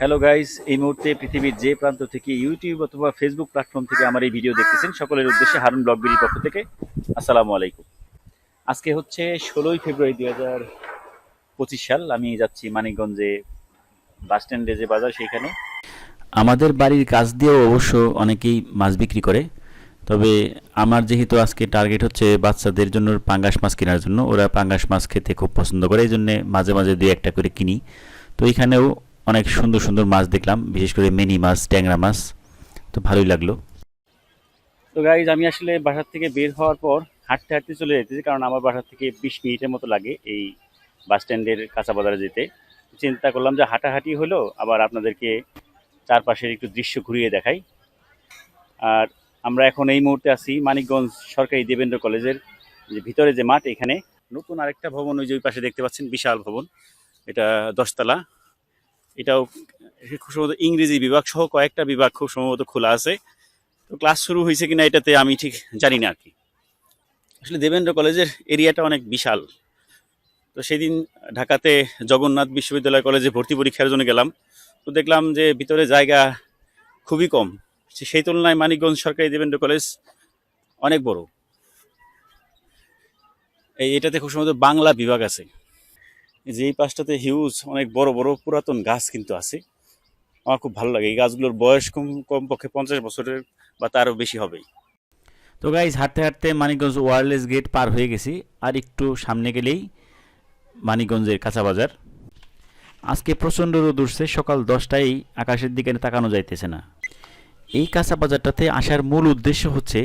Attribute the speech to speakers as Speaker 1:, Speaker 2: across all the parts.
Speaker 1: Hello guys এই মুহূর্তে পৃথিবীর যে প্রান্ত থেকে ইউটিউব অথবা ফেসবুক প্ল্যাটফর্ম থেকে আমার এই ভিডিও দেখতেছেন, সকলের উদ্দেশ্যে হারুন ব্লগ বিডির পক্ষ থেকে আসসালামু আলাইকুম। আজকে হচ্ছে ষোলোই ফেব্রুয়ারি দুই হাজার পঁচিশ সাল। আমি যাচ্ছি মানিকগঞ্জে বাস স্ট্যান্ডে যে বাজার, সেইখানে। আমাদের বাড়ির কাছ দিয়েও অবশ্য অনেকেই মাছ বিক্রি করে। তবে আমার যেহেতু আজকে টার্গেট হচ্ছে বাচ্চাদের জন্য পাঙ্গাস মাছ কেনার জন্য, ওরা পাঙ্গাস মাছ খেতে খুব পছন্দ করে, এই জন্যে মাঝে মাঝে দুই একটা করে কিনি। তো এখানেও অনেক সুন্দর সুন্দর মাছ দেখলাম, বিশেষ করে মিনি মাছ, ট্যাংরা মাছ। তো ভালোই লাগল। তো গাইজ আমি আসলে বাসার থেকে বের হওয়ার পর হাঁটতে হাঁটতে চলে যেতেছি, কারণ আমার বাসার থেকে বিশ মিনিটের মতো লাগে এই বাস স্ট্যান্ডের কাঁচা বাজারে যেতে। চিন্তা করলাম যে হাঁটাহাঁটি হলো, আবার আপনাদেরকে চারপাশের একটু দৃশ্য ঘুরিয়ে দেখাই। আর আমরা এখন এই মুহূর্তে আছি মানিকগঞ্জ সরকারি দেবেন্দ্র কলেজের যে ভিতরে যে মাঠ, এখানে নতুন আরেকটা ভবন ওই যে ওই পাশে দেখতে পাচ্ছেন, বিশাল ভবন। এটা দশতলা। এটাও খুব সম্ভবত ইংরেজি বিভাগ সহ কয়েকটা বিভাগ খুব সম্ভবত খোলা আছে। তো ক্লাস শুরু হয়েছে কিনা এটাতে আমি ঠিক জানি না আর কি আসলে দেবেন্দ্র কলেজের এরিয়াটা অনেক বিশাল। তো সেদিন ঢাকাতে জগন্নাথ বিশ্ববিদ্যালয় কলেজে ভর্তি পরীক্ষার জন্য গেলাম। তো দেখলাম যে ভিতরে জায়গা খুবই কম। সেই তুলনায় মানিকগঞ্জ সরকারি দেবেন্দ্র কলেজ অনেক বড়। এই এটাতে খুব সম্ভবত বাংলা বিভাগ আছে। যে এই পাশটাতে হিউজ অনেক বড় বড় পুরাতন গাছ কিন্তু আছে। আমার খুব ভালো লাগে। এই গাছগুলোর বয়স কম, কমপক্ষে পঞ্চাশ বছরের বা তারও বেশি হবেই। তো গাইজ হাঁটতে হাঁটতে মানিকগঞ্জ ওয়ারলেস গেট পার হয়ে গেছি। আর একটু সামনে গেলেই মানিকগঞ্জের কাঁচা বাজার। আজকে প্রচণ্ড রোদ উঠছে। সকাল দশটায় আকাশের দিকে তাকানো যাইতেছে না। এই কাঁচা বাজারটাতে আসার মূল উদ্দেশ্য হচ্ছে,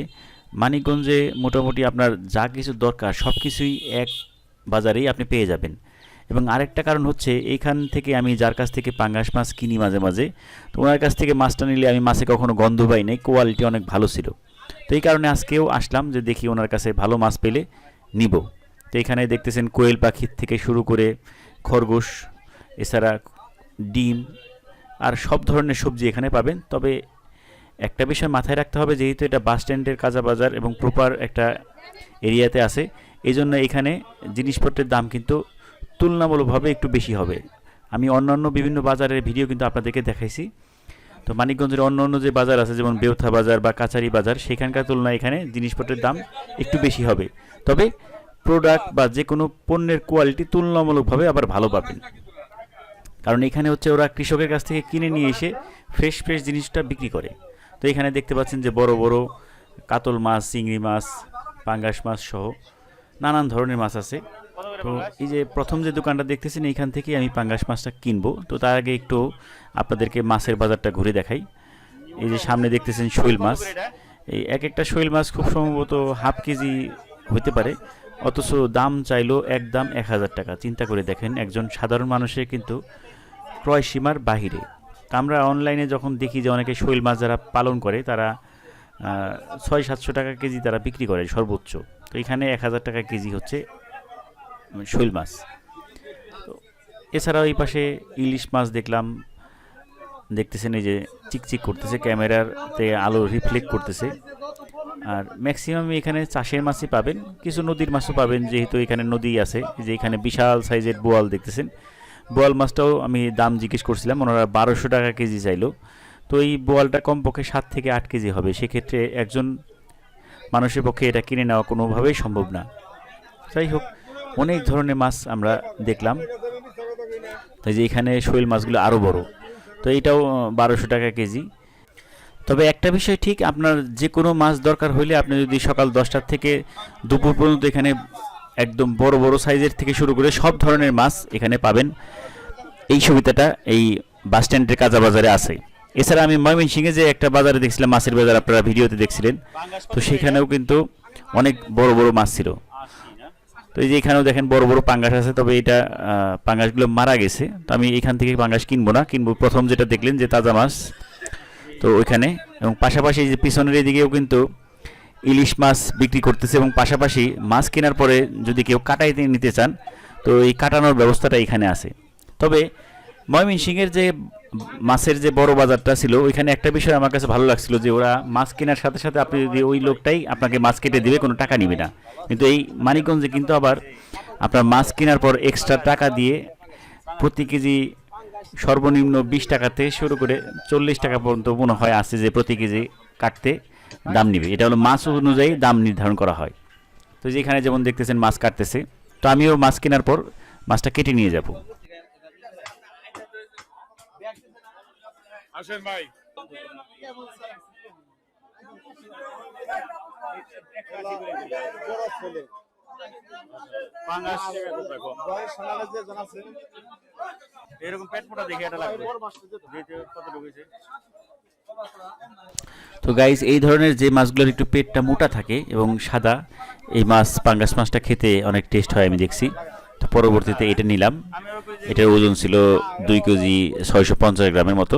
Speaker 1: মানিকগঞ্জে মোটামুটি আপনার যা কিছু দরকার সব কিছুই এক বাজারেই আপনি পেয়ে যাবেন। এবং আরেকটা কারণ হচ্ছে, এইখান থেকে আমি যার কাছ থেকে পাঙ্গাস মাছ কিনি মাঝে মাঝে, তো ওনার কাছ থেকে মাছটা নিলে আমি মাছে কখনো গন্ধ পাই নাই, কোয়ালিটি অনেক ভালো ছিল। তো এই কারণে আজকেও আসলাম যে দেখি ওনার কাছে ভালো মাছ পেলে নিব। তো এখানে দেখতেছেন কোয়েল পাখির থেকে শুরু করে খরগোশ, এছাড়া ডিম আর সব ধরনের সবজি এখানে পাবেন। তবে একটা বিষয় মাথায় রাখতে হবে, যেহেতু এটা বাস স্ট্যান্ডের কাঁচা বাজার এবং প্রপার একটা এরিয়াতে আছে এই জন্য এখানে জিনিসপত্রের দাম কিন্তু তুলনামূলকভাবে একটু বেশি হবে। আমি অন্যান্য বিভিন্ন বাজারের ভিডিও কিন্তু আপনাদেরকে দেখাইছি। তো মানিকগঞ্জের অন্য অন্য যে বাজার আছে, যেমন বেউথা বাজার বা কাছারি বাজার, সেখানকার তুলনায় এখানে জিনিসপত্রের দাম একটু বেশি হবে। তবে প্রোডাক্ট বা যে কোনো পণ্যের কোয়ালিটি তুলনামূলকভাবে আবার ভালো পাবেন। কারণ এখানে হচ্ছে ওরা কৃষকের কাছ থেকে কিনে নিয়ে এসে ফ্রেশ ফ্রেশ জিনিসটা বিক্রি করে। তো এখানে দেখতে পাচ্ছেন যে বড় বড় কাতল মাছ, চিংড়ি মাছ, পাঙ্গাস মাছ সহ নানান ধরনের মাছ আছে। তো এই যে প্রথম যে দোকানটা দেখতেছেন, এইখান থেকেই আমি পাঙ্গাস মাছটা কিনবো। তো তার আগে একটু আপনাদেরকে মাছের বাজারটা ঘুরে দেখাই। এই যে সামনে দেখতেছেন শৈল মাছ। এই এক একটা শৈল মাছ খুব সম্ভবত হাফ কেজি হতে পারে। অথচ দাম চাইলো এক দাম এক হাজার টাকা। চিন্তা করে দেখেন, একজন সাধারণ মানুষের কিন্তু ক্রয় সীমার বাহিরে। আমরা অনলাইনে যখন দেখি যে অনেকে শৈল মাছ যারা পালন করে, তারা ছয় সাতশো টাকা কেজি তারা বিক্রি করে সর্বোচ্চ। তো এখানে এক হাজার টাকা কেজি হচ্ছে শৈল মাছ। এছাড়াও এই পাশে ইলিশ মাছ দেখলাম, দেখতেছেন এই যে চিকচিক করতেছে, ক্যামেরাতে আলো রিফ্লেক্ট করতেছে। আর ম্যাক্সিমাম এখানে চাষের মাছই পাবেন, কিছু নদীর মাছও পাবেন, যেহেতু এখানে নদী আছে যে এখানে বিশাল সাইজের বোয়াল দেখতেছেন। বোয়াল মাছটাও আমি দাম জিজ্ঞেস করছিলাম, ওনারা বারোশো টাকা কেজি চাইলো। তো এই বোয়ালটা কমপক্ষে সাত থেকে আট কেজি হবে, সেক্ষেত্রে একজন মানুষের পক্ষে এটা কিনে নেওয়া কোনোভাবেই সম্ভব না। যাই হোক অনেক ধরনের মাছ আমরা দেখলাম। তো যে এখানে শৈল মাছগুলো আরও বড়। তো এটাও বারোশো টাকা কেজি। তবে একটা বিষয় ঠিক, আপনার যে কোনো মাছ দরকার হইলে আপনি যদি সকাল দশটার থেকে দুপুর পর্যন্ত এখানে একদম বড় বড় সাইজের থেকে শুরু করে সব ধরনের মাছ এখানে পাবেন। এই সুবিধাটা এই বাস স্ট্যান্ডের কাঁচা বাজারে আছে। এছাড়া আমি ময়মনসিংহে যে একটা বাজারে দেখছিলাম, মাছের বাজার আপনারা ভিডিওতে দেখছিলেন। তো সেখানেও কিন্তু অনেক বড় বড় মাছ ছিল। তো এই যে এখানেও দেখেন বড় বড় পাঙ্গাস আছে, তবে এটা পাঙ্গাসগুলো মারা গেছে। তো আমি এখান থেকে পাঙ্গাস কিনবো না, কিনবো প্রথম যেটা দেখলেন যে তাজা মাছ। তো ওইখানে, এবং পাশাপাশি যে পিছনের এদিকেও কিন্তু ইলিশ মাছ বিক্রি করতেছে, এবং পাশাপাশি মাছ কেনার পরে যদি কেউ কাটাইতে নিতে চান, তো এই কাটানোর ব্যবস্থাটা এখানে আছে। তবে ময়মনসিংহের যে মাছের যে বড় বাজারটা ছিল, ওইখানে একটা বিষয় আমার কাছে ভালো লাগছিল যে ওরা মাছ কেনার সাথে সাথে আপনি যদি ওই লোকটাই আপনাকে মাছ কেটে দিবে, কোনো টাকা নিবে না। কিন্তু এই মানিকগঞ্জে কিন্তু আবার আপনার মাছ কেনার পর এক্সট্রা টাকা দিয়ে প্রতি কেজি সর্বনিম্ন বিশ টাকাতে শুরু করে চল্লিশ টাকা পর্যন্ত মনে হয় আছে যে প্রতি কেজি কাটতে দাম নিবে। এটা হলো মাছ অনুযায়ী দাম নির্ধারণ করা হয়। তো যেখানে যেমন দেখতেছেন মাছ কাটতেছে, তো আমিও মাছ কেনার পর মাছটা কেটে নিয়ে যাব।
Speaker 2: আসেন ভাই।
Speaker 1: এরকম পেট ফোটা দেখে এটা লাগবে। কত ঢুকেছে? তো গাইস এই ধরনের যে মাছগুলোর একটু পেটটা মোটা থাকে এবং সাদা এই মাছ পাঙ্গাস মাছটা খেতে অনেক টেস্ট হয় আমি দেখছি। তো পরবর্তীতে এটা নিলাম। এটার ওজন ছিল দুই কেজি ছয়শো পঞ্চাশ গ্রামের মতো।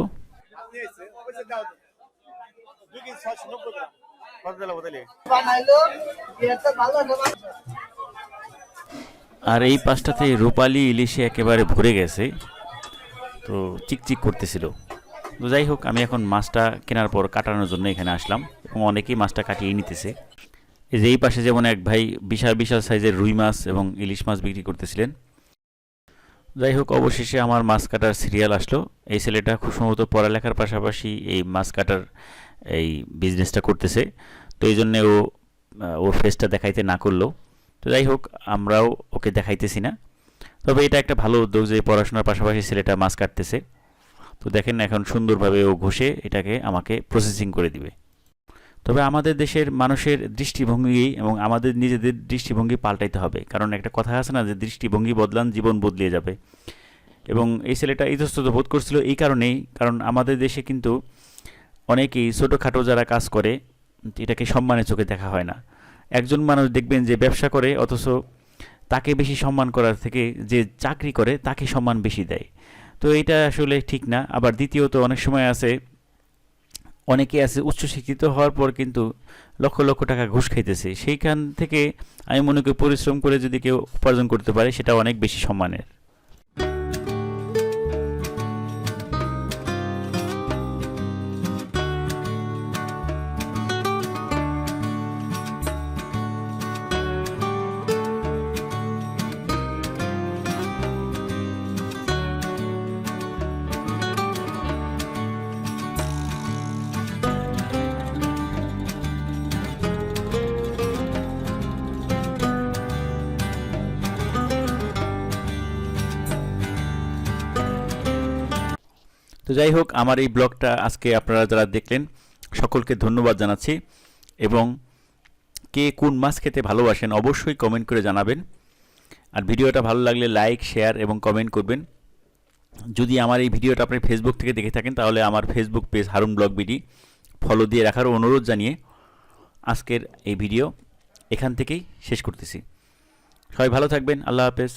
Speaker 1: আর এই পাশটাতে রূপালি ইলিশে একেবারে ভরে গেছে, তো চিকচিক করতেছিল। তো যাই হোক, আমি এখন মাছটা কেনার পর কাটানোর জন্য এখানে আসলাম এবং অনেকেই মাছটা কাটিয়ে নিতেছে। এই যে এই পাশে যেমন এক ভাই বিশাল বিশাল সাইজের রুই মাছ এবং ইলিশ মাছ বিক্রি করতেছিলেন। যাই হোক, অবশেষে আমার মাছ কাটার সিরিয়াল আসলো। এই ছেলেটা খুব সম্ভবত পড়ালেখার পাশাপাশি এই মাছ কাটার এই বিজনেসটা করতেছে। তো এই জন্যে ও ওর ফেসটা দেখাইতে না করল তো যাই হোক, আমরাও ওকে দেখাইতেছি না। তবে এটা একটা ভালো উদ্যোগ যে পড়াশোনার পাশাপাশি ছেলেটা মাছ কাটতেছে। তো দেখেন এখন সুন্দরভাবে ও ঘষে এটাকে আমাকে প্রসেসিং করে দিবে। তবে আমাদের দেশের মানুষের দৃষ্টিভঙ্গি এবং আমাদের নিজেদের দৃষ্টিভঙ্গি পাল্টাইতে হবে। কারণ একটা কথা আছে না যে দৃষ্টিভঙ্গি বদলান, জীবন বদলিয়ে যাবে। এবং এই ছেলেটা ইতস্তত বোধ করছিল এই কারণেই। কারণ আমাদের দেশে কিন্তু অনেকেই ছোটোখাটো যারা কাজ করে, এটাকে সম্মানের চোখে দেখা হয় না। একজন মানুষ দেখবেন যে ব্যবসা করে, অথচ তাকে বেশি সম্মান করার থেকে যে চাকরি করে, তাকে সম্মান বেশি দেয়। তো এটা আসলে ঠিক না। আবার দ্বিতীয়ত, অনেক সময় আছে, অনেকে আছে উচ্চশিক্ষিত হওয়ার পর কিন্তু লক্ষ লক্ষ টাকা ঘুষ খাইতেছে। সেইখান থেকে আমি মনে করি পরিশ্রম করে যদি কেউ উপার্জন করতে পারে সেটা অনেক বেশি সম্মানের। তো যাই হোক, আমার এই ব্লগটা আজকে আপনারা যারা দেখলেন, সকলকে ধন্যবাদ জানাচ্ছি এবং কে কোন মাছ খেতে ভালোবাসেন অবশ্যই কমেন্ট করে জানাবেন। আর ভিডিওটা ভালো লাগলে লাইক শেয়ার এবং কমেন্ট করবেন। যদি আমার এই ভিডিওটা আপনি ফেসবুক থেকে দেখে থাকেন, তাহলে আমার Facebook page Harun blog BD follow দিয়ে রাখার অনুরোধ জানিয়ে আজকের এই ভিডিও এখান থেকেই শেষ করতেছি। সবাই ভালো থাকবেন, আল্লাহ হাফেজ।